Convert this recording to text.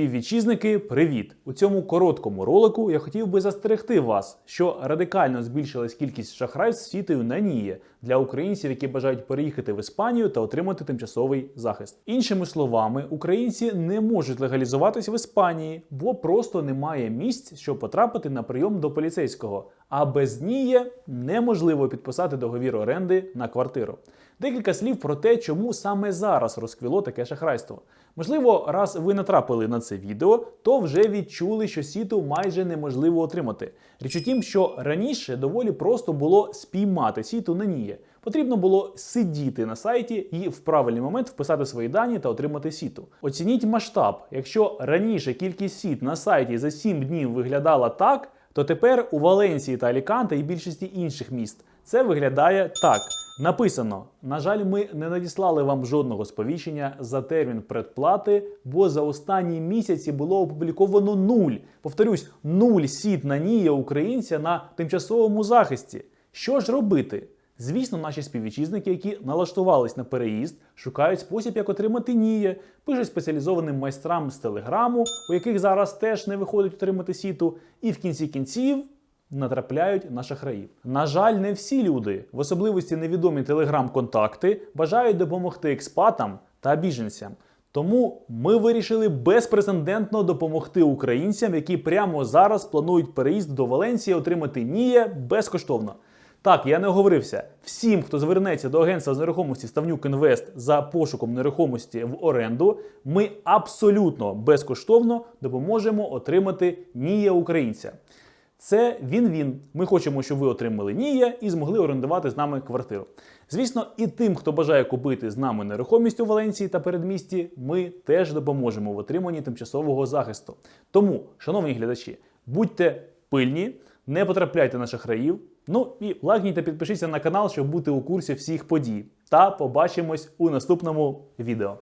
Співвітчизники, привіт! У цьому короткому ролику я хотів би застерегти вас, що радикально збільшилась кількість шахрайств світою на ніє для українців, які бажають переїхати в Іспанію та отримати тимчасовий захист. Іншими словами, українці не можуть легалізуватись в Іспанії, бо просто немає місць, щоб потрапити на прийом до поліцейського. А без ніє неможливо підписати договір оренди на квартиру. Декілька слів про те, чому саме зараз розквіло таке шахрайство. Можливо, раз ви натрапили на це відео, то вже відчули, що сіту майже неможливо отримати. Річ у тім, що раніше доволі просто було спіймати сіту на ніє. Потрібно було сидіти на сайті і в правильний момент вписати свої дані та отримати сіту. Оцініть масштаб. Якщо раніше кількість сіт на сайті за 7 днів виглядала так, то тепер у Валенції та Аліканте і більшості інших міст це виглядає так. Написано: на жаль, ми не надіслали вам жодного сповіщення за термін предплати, бо за останні місяці було опубліковано нуль. Повторюсь, нуль сіт на нія українця на тимчасовому захисті. Що ж робити? Звісно, наші співвітчизники, які налаштувались на переїзд, шукають спосіб, як отримати ніє, пишуть спеціалізованим майстрам з телеграму, у яких зараз теж не виходить отримати сіту, і в кінці кінців натрапляють на шахраїв. На жаль, не всі люди, в особливості невідомі телеграм-контакти, бажають допомогти експатам та біженцям. Тому ми вирішили безпрецедентно допомогти українцям, які прямо зараз планують переїзд до Валенції, отримати ніє безкоштовно. Так, я не оговорився. Всім, хто звернеться до агентства з нерухомості Ставнюк Інвест за пошуком нерухомості в оренду, ми абсолютно безкоштовно допоможемо отримати ніє українця. Це він-він. Ми хочемо, щоб ви отримали ніє і змогли орендувати з нами квартиру. Звісно, і тим, хто бажає купити з нами нерухомість у Валенції та передмісті, ми теж допоможемо в отриманні тимчасового захисту. Тому, шановні глядачі, будьте пильні, не потрапляйте на шахраїв. Ну і лайкніть та підпишіться на канал, щоб бути у курсі всіх подій. Та побачимось у наступному відео.